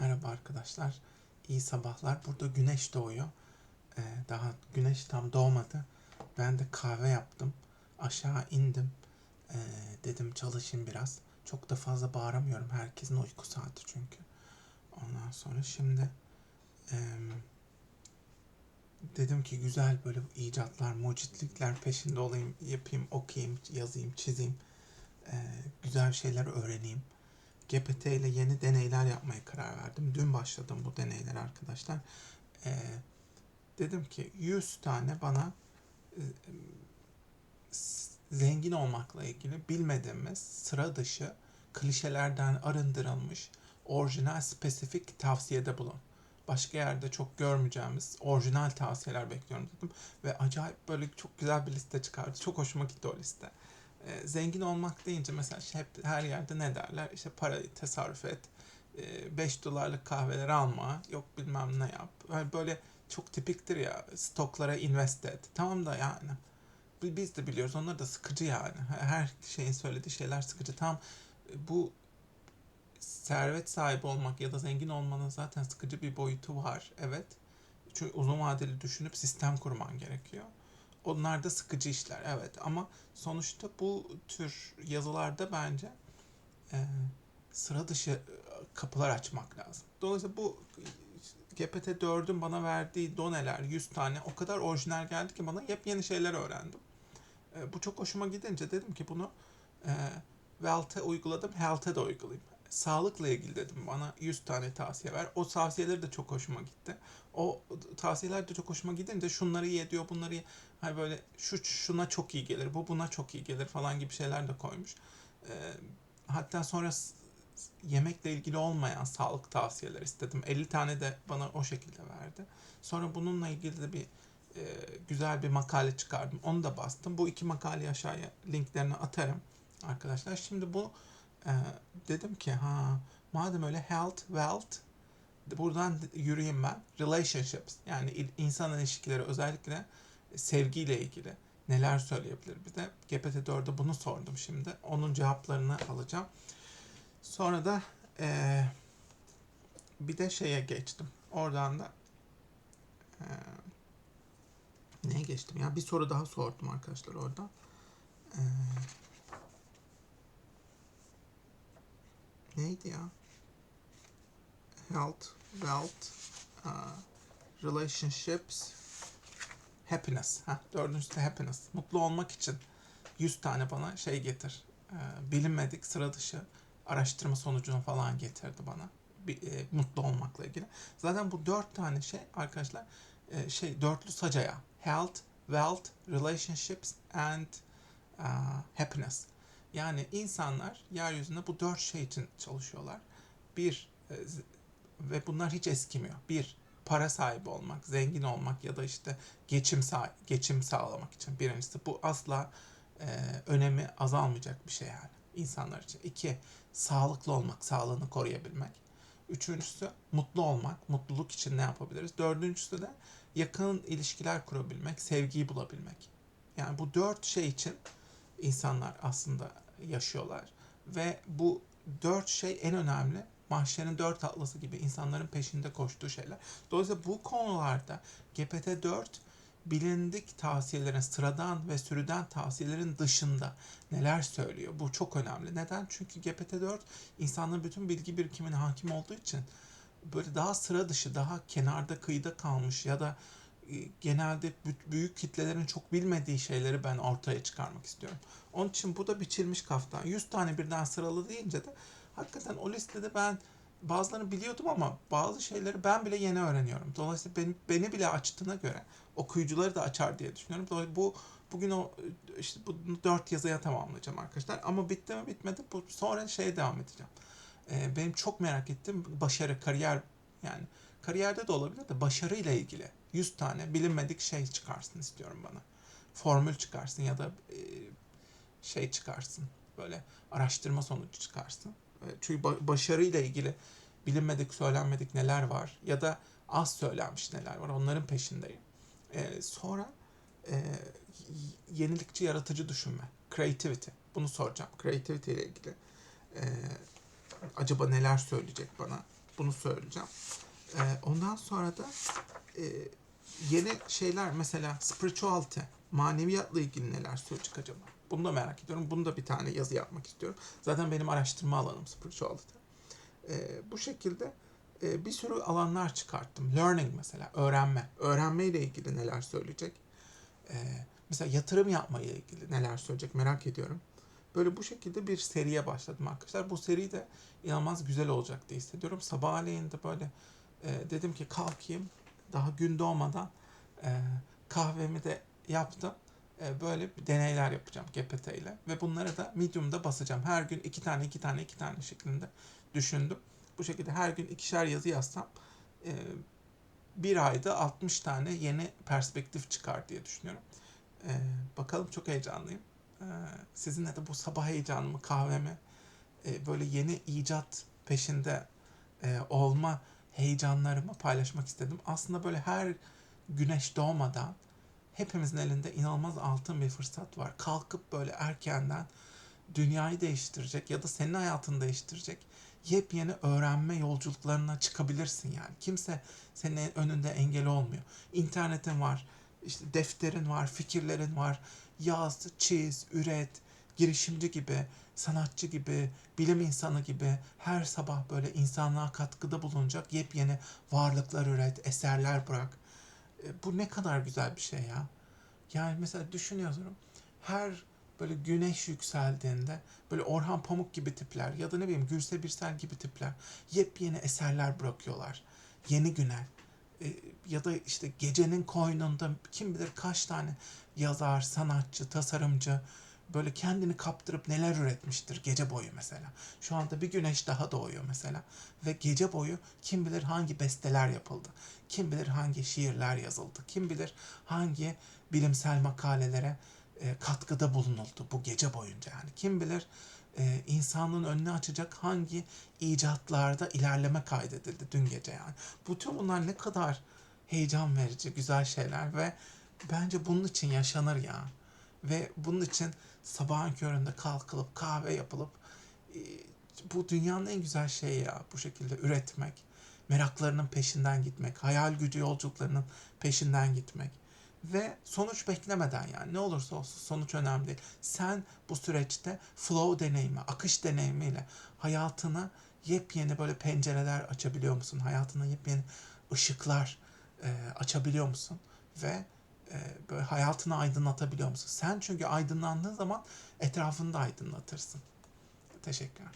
Merhaba arkadaşlar. İyi sabahlar. Burada güneş doğuyor. Ee, daha güneş tam doğmadı. Ben de kahve yaptım. Aşağı indim. Ee, dedim çalışayım biraz. Çok da fazla bağıramıyorum. Herkesin uyku saati çünkü. Ondan sonra şimdi em, dedim ki güzel böyle icatlar, mucitlikler peşinde olayım. Yapayım, okuyayım, yazayım, çizeyim. Ee, güzel şeyler öğreneyim. GPT ile yeni deneyler yapmaya karar verdim. Dün başladım bu deneyler arkadaşlar. Ee, dedim ki 100 tane bana e, s- zengin olmakla ilgili bilmediğimiz sıra dışı klişelerden arındırılmış orijinal spesifik tavsiyede bulun. Başka yerde çok görmeyeceğimiz orijinal tavsiyeler bekliyorum dedim. Ve acayip böyle çok güzel bir liste çıkardı. Çok hoşuma gitti o liste. Ee, zengin olmak deyince mesela şey hep her yerde ne derler? İşte parayı tasarruf et. 5 dolarlık kahveleri alma. Yok bilmem ne yap. Yani böyle çok tipiktir ya. Stoklara invest et. Tamam da yani. bi- Biz de biliyoruz. Onlar da sıkıcı yani. Her şeyin söylediği şeyler sıkıcı. Tam bu servet sahibi olmak ya da zengin olmanın zaten sıkıcı bir boyutu var. Evet. Çünkü uzun vadeli düşünüp sistem kurman gerekiyor. Onlar da sıkıcı işler evet ama sonuçta bu tür yazılarda bence e, sıra dışı e, kapılar açmak lazım. Dolayısıyla bu GPT-4'ün bana verdiği doneler 100 tane o kadar orijinal geldi ki bana yepyeni şeyler öğrendim. E, bu çok hoşuma gidince dedim ki bunu e, Wealth'e uyguladım, Health'e de uygulayayım. Sağlıkla ilgili dedim bana 100 tane tavsiye ver. O tavsiyeleri de çok hoşuma gitti. O tavsiyeler de çok hoşuma gidince şunları iyi ediyor, bunları iyi. Hani böyle şu şuna çok iyi gelir, bu buna çok iyi gelir falan gibi şeyler de koymuş. Ee, hatta sonra yemekle ilgili olmayan sağlık tavsiyeler istedim. 50 tane de bana o şekilde verdi. Sonra bununla ilgili de bir e, güzel bir makale çıkardım. Onu da bastım. Bu iki makaleyi aşağıya linklerini atarım arkadaşlar. Şimdi bu e, dedim ki ha madem öyle health, wealth buradan yürüyeyim ben. Relationships yani insan ilişkileri özellikle sevgiyle ilgili neler söyleyebilir? Bir de GPT-4'e bunu sordum şimdi. Onun cevaplarını alacağım. Sonra da eee, bir de şeye geçtim. Oradan da eee, neye geçtim ya? Bir soru daha sordum arkadaşlar orada. Eee, neydi ya? Health, wealth, eee, relationships, happiness. Ha, dördüncüsü de happiness. Mutlu olmak için 100 tane bana şey getir. Ee, bilinmedik sıra dışı araştırma sonucunu falan getirdi bana. Bir, e, mutlu olmakla ilgili. Zaten bu dört tane şey arkadaşlar e, şey dörtlü sacaya. Health, wealth, relationships and uh, happiness. Yani insanlar yeryüzünde bu dört şey için çalışıyorlar. Bir e, ve bunlar hiç eskimiyor. Bir, para sahibi olmak, zengin olmak ya da işte geçim sağ geçim sağlamak için. Birincisi bu asla e, önemi azalmayacak bir şey yani insanlar için. İki, sağlıklı olmak, sağlığını koruyabilmek. Üçüncüsü mutlu olmak, mutluluk için ne yapabiliriz? Dördüncüsü de yakın ilişkiler kurabilmek, sevgiyi bulabilmek. Yani bu dört şey için insanlar aslında yaşıyorlar. Ve bu dört şey en önemli. Mahşerin dört atlası gibi insanların peşinde koştuğu şeyler. Dolayısıyla bu konularda GPT-4 bilindik tavsiyelerin, sıradan ve sürüden tavsiyelerin dışında neler söylüyor? Bu çok önemli. Neden? Çünkü GPT-4 insanların bütün bilgi birikimine hakim olduğu için böyle daha sıra dışı, daha kenarda, kıyıda kalmış ya da genelde bü- büyük kitlelerin çok bilmediği şeyleri ben ortaya çıkarmak istiyorum. Onun için bu da biçilmiş kaftan. 100 tane birden sıralı deyince de hakikaten o listede ben bazılarını biliyordum ama bazı şeyleri ben bile yeni öğreniyorum. Dolayısıyla beni, beni bile açtığına göre okuyucuları da açar diye düşünüyorum. Dolayısıyla bu bugün o işte bu dört yazıya tamamlayacağım arkadaşlar. Ama bitti mi bitmedi. Bu sonra şeye devam edeceğim. Ee, benim çok merak ettiğim başarı, kariyer yani kariyerde de olabilir de başarıyla ilgili 100 tane bilinmedik şey çıkarsın istiyorum bana. Formül çıkarsın ya da e, şey çıkarsın. Böyle araştırma sonucu çıkarsın. E, Çünkü ba- başarıyla ilgili bilinmedik, söylenmedik neler var ya da az söylenmiş neler var onların peşindeyim. E, sonra yenilikçi, yaratıcı düşünme, creativity. Bunu soracağım. Creativity ile ilgili. Acaba neler söyleyecek bana? Bunu söyleyeceğim. Ondan sonra da yeni şeyler mesela spirituality, maneviyatla ilgili neler söyleyecek acaba? Bunu da merak ediyorum. Bunu da bir tane yazı yapmak istiyorum. Zaten benim araştırma alanım spirituality. Ee, bu şekilde e, bir sürü alanlar çıkarttım. Learning mesela, öğrenme. Öğrenmeyle ilgili neler söyleyecek? Ee, mesela yatırım yapmayla ilgili neler söyleyecek merak ediyorum. Böyle bu şekilde bir seriye başladım arkadaşlar. Bu seri de inanılmaz güzel olacak diye hissediyorum. Sabahleyin de böyle e, dedim ki kalkayım daha gün doğmadan e, kahvemi de yaptım. E, böyle bir deneyler yapacağım GPT ile ve bunları da Medium'da basacağım. Her gün iki tane iki tane iki tane şeklinde düşündüm. Bu şekilde her gün ikişer yazı yazsam e, bir ayda 60 tane yeni perspektif çıkar diye düşünüyorum. E, bakalım çok heyecanlıyım. E, sizinle de bu sabah heyecanımı, kahvemi, e, böyle yeni icat peşinde e, olma heyecanlarımı paylaşmak istedim. Aslında böyle her güneş doğmadan hepimizin elinde inanılmaz altın bir fırsat var. Kalkıp böyle erkenden dünyayı değiştirecek ya da senin hayatını değiştirecek yepyeni öğrenme yolculuklarına çıkabilirsin yani. Kimse senin önünde engel olmuyor. İnternetin var, işte defterin var, fikirlerin var. Yaz, çiz, üret, girişimci gibi, sanatçı gibi, bilim insanı gibi her sabah böyle insanlığa katkıda bulunacak yepyeni varlıklar üret, eserler bırak. E, bu ne kadar güzel bir şey ya. Yani mesela düşünüyorum. Her böyle güneş yükseldiğinde böyle Orhan Pamuk gibi tipler ya da ne bileyim Gülse Birsel gibi tipler yepyeni eserler bırakıyorlar. Yeni güne e, ya da işte gecenin koynunda kim bilir kaç tane yazar, sanatçı, tasarımcı böyle kendini kaptırıp neler üretmiştir gece boyu mesela. Şu anda bir güneş daha doğuyor mesela ve gece boyu kim bilir hangi besteler yapıldı. Kim bilir hangi şiirler yazıldı. Kim bilir hangi bilimsel makalelere e, katkıda bulunuldu bu gece boyunca yani. Kim bilir e, insanlığın önüne açacak hangi icatlarda ilerleme kaydedildi dün gece yani. Bütün bunlar ne kadar heyecan verici, güzel şeyler ve bence bunun için yaşanır ya. Ve bunun için sabahın köründe kalkılıp kahve yapılıp e, bu dünyanın en güzel şeyi ya bu şekilde üretmek, meraklarının peşinden gitmek, hayal gücü yolculuklarının peşinden gitmek ve sonuç beklemeden yani ne olursa olsun sonuç önemli değil. Sen bu süreçte flow deneyimi, akış deneyimiyle hayatına yepyeni böyle pencereler açabiliyor musun? Hayatına yepyeni ışıklar e, açabiliyor musun? Ve böyle hayatını aydınlatabiliyor musun? Sen çünkü aydınlandığın zaman etrafını da aydınlatırsın. Teşekkürler.